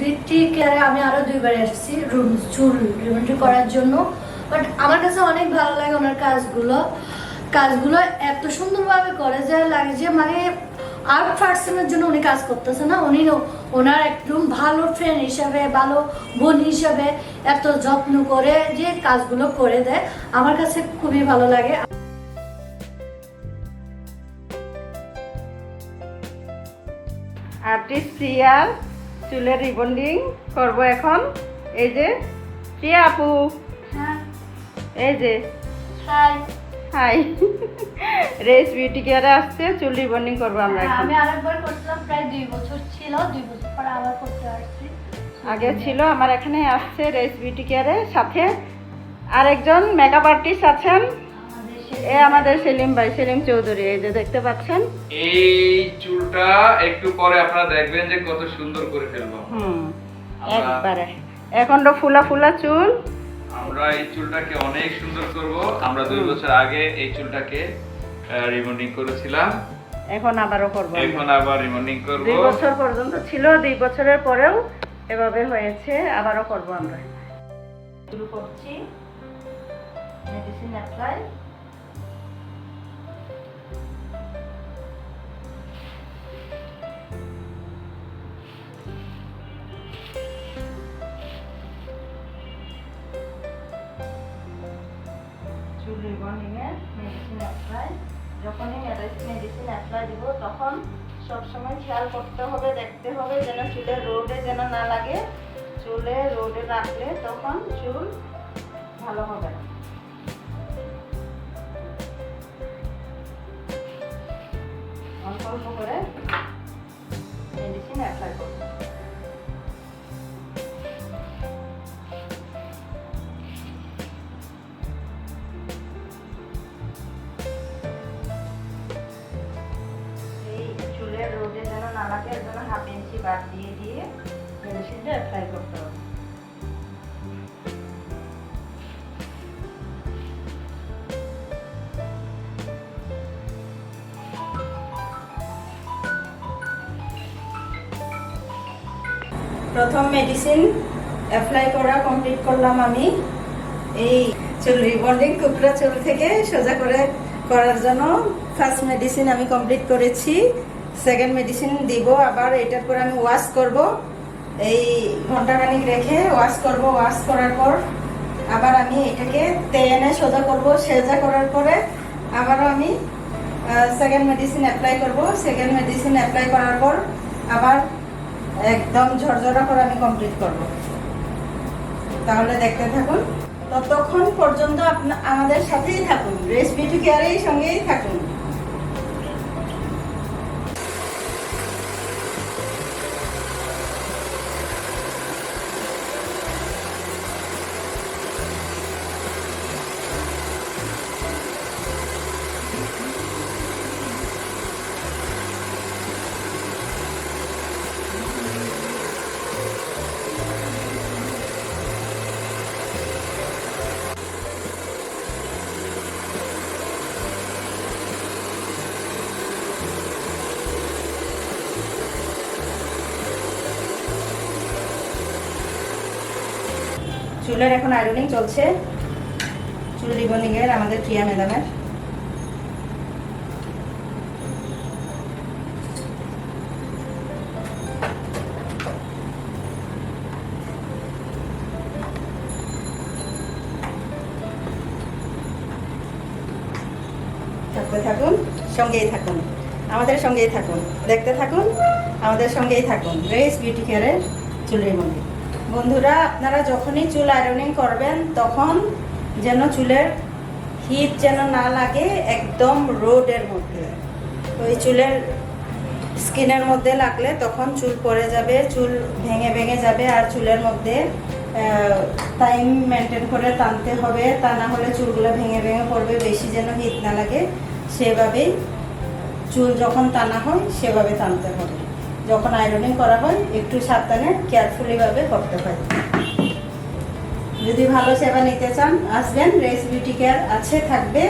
Beauty কেয়ারে আমি আরও দুইবার এসেছি, রুম, চুল রিমেন্টি করার জন্য। বাট আমার কাছে অনেক ভালো লাগে ওনার কাজগুলো। কাজগুলো এত সুন্দরভাবে করে যে লাগে যে মানে আর্ট পার্সনের জন্য উনি কাজ করতেছে না। উনি ওনার একদম ভালো ফ্রেন্ড হিসাবে, ভালো বোন হিসাবে এত যত্ন করে যে কাজগুলো করে দেয়। আমার কাছে খুবই ভালো লাগে। আর্টিস্ট প্রিয়ার চুলের রিবন্ডিং করব এখন। এই যে প্রিয়া আপু? হ্যাঁ। এই যে হাই। রেস বিউটি কেয়ারে আসছে চুল রিবন্ডিং করব আমরা হ্যাঁ, আমি আরেকবার করছিলাম প্রায় দুই বছর ছিল দুই বছর পরে আবার করতে আসছি। আগে ছিল আমার এখানে আসছে রেস বিউটি কেয়ারে। সাথে আরেকজন মেকআপ আর্টিস্ট আছেন এ আমাদের সেলিম ভাই সেলিম চৌধুরী এই যে দেখতে পাচ্ছেন? এই চুলটা একটু পরে আপনারা দেখবেন যে কত সুন্দর করে ফেলব হুম একবারে। এখন তো ফুলা ফুলা চুল। আমরা এই চুলটাকে অনেক সুন্দর করব। আমরা দুই বছর আগে এই চুলটাকে রিবন্ডিং করেছিলাম। এখন আবারও করব এখন আবার রিবন্ডিং করব। দুই বছর পর্যন্ত ছিল দুই বছরের পরেও এভাবে হয়েছে আবারও করব আমরা। শুরু করছি। মেডিসিন অ্যাপ্লাই যখনই মেডিসিন অ্যাপ্লাই দিব, তখন সবসময় খেয়াল করতে হবে, দেখতে হবে যেন চুলের রোডে যেন না লাগে। চুলে রোডে রাখলে তখন চুল ভালো হবে না। অল্প অল্প করে মেডিসিন অ্যাপ্লাই করব এর জন্য হাফ ইঞ্চি বাদ দিয়ে দিয়ে মেডিসিনটা অ্যাপ্লাই করতে হবে। প্রথম মেডিসিন অ্যাপ্লাই করা কমপ্লিট করলাম আমি। এই চুল রিবন্ডিং কুকড়া চুল থেকে সোজা করে করার জন্য ফার্স্ট মেডিসিন আমি কমপ্লিট করেছি। সেকেন্ড মেডিসিন দিব, আবার এটার পর আমি ওয়াশ করব। এই ঘন্টাখানিক রেখে ওয়াশ করব ওয়াশ করার পর আবার আমি এটাকে তেনে সোজা করব। সোজা করার পরে আবারও আমি সেকেন্ড মেডিসিন অ্যাপ্লাই করব। সেকেন্ড মেডিসিন অ্যাপ্লাই করার পর আবার একদম ঝরঝরা করে আমি কমপ্লিট করব। তাহলে দেখতে থাকুন। ততক্ষণ পর্যন্ত আমাদের সাথেই থাকুন। রেস বিউটি কেয়ারের সঙ্গেই থাকুন। চুলের এখন আয়রনিং চলছে। চুল রিবনিং এর আমাদের প্রিয়া ম্যাডামের। থাকতে থাকুন, সঙ্গেই থাকুন। আমাদের সঙ্গেই থাকুন। দেখতে থাকুন, আমাদের সঙ্গেই থাকুন। রেস বিউটি কেয়ারের চুলের মন্দির বন্ধুরা, আপনারা যখনই চুল আয়রনিং করবেন, তখন যেন চুলের হিট যেন না লাগে একদম রোডের মধ্যে। ওই চুলের স্কিনের মধ্যে লাগলে তখন চুল পড়ে যাবে, চুল ভেঙে ভেঙে যাবে, আর চুলের মধ্যে টাইম মেনটেন করে টানতে হবে। তা না হলে চুলগুলো ভেঙে ভেঙে পড়বে, বেশি যেন হিট না লাগে। সেভাবেই চুল যখন টানা হয়, সেভাবে টানতে হবে। যখন আয়রনিং করা হয়, একটু সাবধানে কেয়ারফুলি ভাবে করতে হয়। যদি ভালো সেবা নিতে চান, আসবেন রেস বিউটি কেয়ার আছে, থাকবে।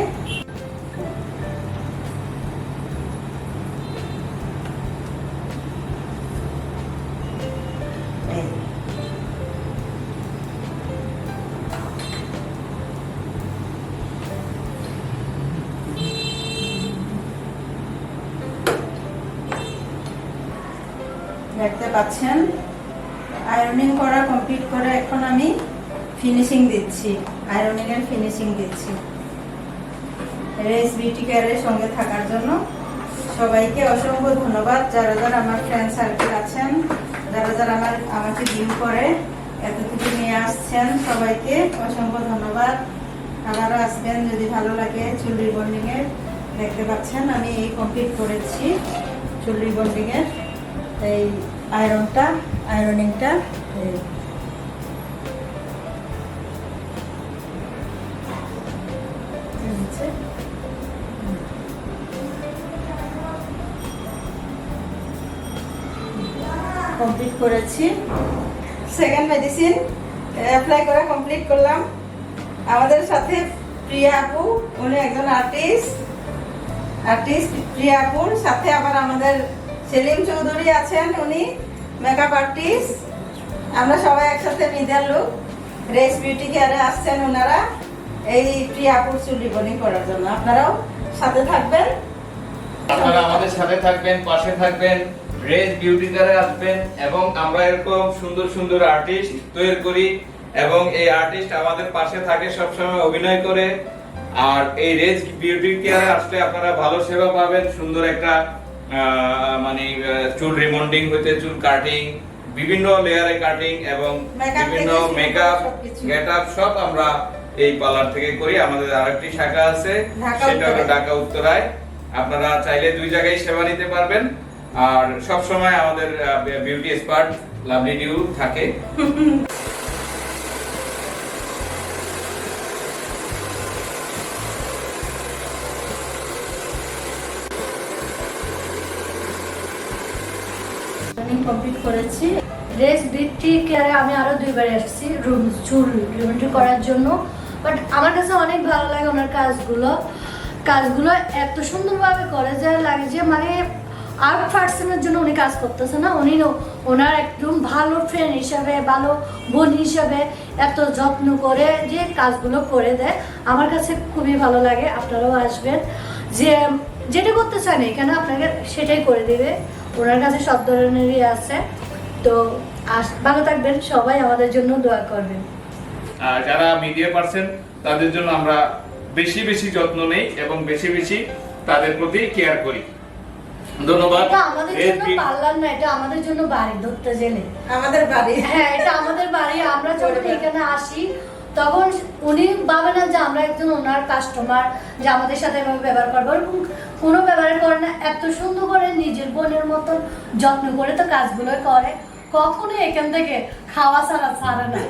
দেখতে পাচ্ছেন। আয়রনিং করা কমপ্লিট করে এখন আমি ফিনিশিং দিচ্ছি। আয়রনিং এর ফিনিশিং দিচ্ছি। রেস বিউটি কেয়ারের সঙ্গে থাকার জন্য সবাইকে অসংখ্য ধন্যবাদ। যারা যারা আমার ফ্রেন্ড সার্কেল আছেন, যারা যারা আমার, আমাকে ভিউ করে, এতটুকু নিয়ে আসছেন, সবাইকে অসংখ্য ধন্যবাদ। আবারও আসবেন যদি ভালো লাগে চুল রিবন্ডিং এর। দেখতে পাচ্ছেন, আমি এই কমপ্লিট করেছি চুল রিবন্ডিং এর। এই আয়রনটা আয়রনিংটা। কমপ্লিট করেছি। সেকেন্ড মেডিসিন অ্যাপ্লাই করা কমপ্লিট করলাম। আমাদের সাথে প্রিয়া আপু, উনি একজন আর্টিস্ট আর্টিস্ট প্রিয়া আপুর সাথে আবার আমাদের সেলিম চৌধুরী আছেন উনি মেকআপ আর্টিস্ট। আমরা সবাই একসাথে মিডিয়ার লোক রেস বিউটি কেয়ারে আসছেন ওনারা এই প্রিয়া আপুর চুল রিবনিং করার জন্য। আপনারাও সাথে থাকবেন। আপনারা আমাদের সাথে থাকবেন, পাশে থাকবেন রেজ বিউটি কারে আসবেন এবং আমরা এরকম সুন্দর সুন্দর আর্টিস্ট তৈরি করি এবং এই আর্টিস্ট আমাদের পাশে থাকে সবসময় অভিনয় করে। আর এই রেজ বিউটি কেয়ারে আসলে আপনারা ভালো সেবা পাবেন, সুন্দর একটা মানে চুল রিমন্ডিং হইতে চুল কাটিং বিভিন্ন লেয়ারে কাটিং এবং বিভিন্ন মেকআপ সবকিছু। গেট আপ সব আমরা এই পার্লার থেকে করি। আমাদের আরেকটি শাখা আছে সেটা হলো ঢাকা উত্তরায়। আপনারা চাইলে দুই জায়গায় সেবা নিতে পারবেন। আর সব সময় আমাদের বিউটি এক্সপার্ট লাভলি ডিউ থাকে। করেছি। রেস বিউটি কেয়ারে আমি আরও দুইবার এসেছি, রুম চুল রিমেন্ট্রি করার জন্য। বাট আমার কাছে অনেক ভালো লাগে ওনার কাজগুলো। কাজগুলো এত সুন্দরভাবে করে যে লাগে যে মানে আর্ট পার্সনের জন্য উনি কাজ করতেছে না। উনি ওনার একদম ভালো ফ্রেন্ড হিসাবে, ভালো বোন হিসাবে এত যত্ন করে যে কাজগুলো করে দেয়। আমার কাছে খুবই ভালো লাগে, আপনারাও আসবেন। যে যেটা করতে চান এখানে আপনাকে সেটাই করে দেবে। ওনার কাছে সব ধরনেরই আছে। তো ভালো থাকবেন সবাই আমাদের জন্য দোয়া করবেন। আর যারা মিডিয়া পার্সন তাদের জন্য আমরা বেশি বেশি যত্ন নেই এবং বেশি বেশি তাদের প্রতি কেয়ার করি। ধন্যবাদ। এটা আমাদের জন্য পার্লার না এটা আমাদের জন্য বাড়ি ধরতে জেলে। আমাদের বাড়ি। হ্যাঁ এটা আমাদের বাড়ি আমরা যখন এখানে আসি তখন উনি ভাবে না যে আমরা একজন ওনার কাস্টমার যে আমাদের সাথে এভাবে ব্যবহার করব। এরকম কোনো ব্যবহার করে না এত সুন্দর করে নিজের বোনের মতন যত্ন করে তো কাজগুলো করে। কখনো এখান থেকে খাওয়া ছাড়া ছাড়ে না।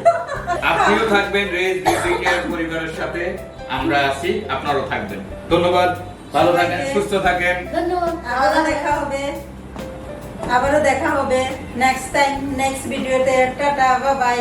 আপনিও থাকবেন বিউটি পরিবারের সাথে। আমরা আছি আপনারাও থাকবেন। ধন্যবাদ ভালো থাকেন সুস্থ থাকেন। ধন্যবাদ। আবারও দেখা হবে। আবারও দেখা হবে। নেক্সট টাইম নেক্সট ভিডিওতে টাটা বাই